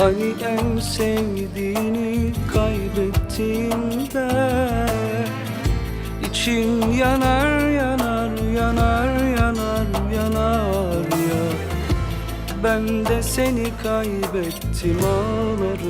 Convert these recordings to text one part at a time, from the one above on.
Hani en sevdiğini kaybettiğinde İçin yanar yanar yanar yanar yanar ya. Ben de seni kaybettim ağlarım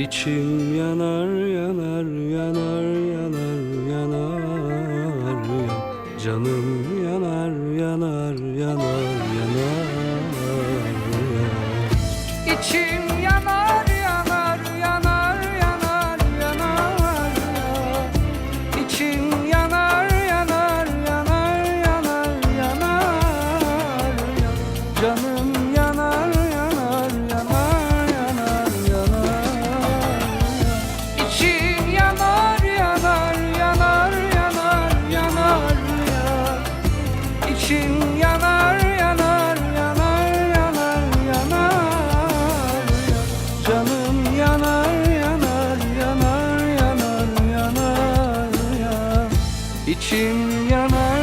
İçim yanar yanar yanar yanar yanar ya Canım yanar yanar yanar yanar yana.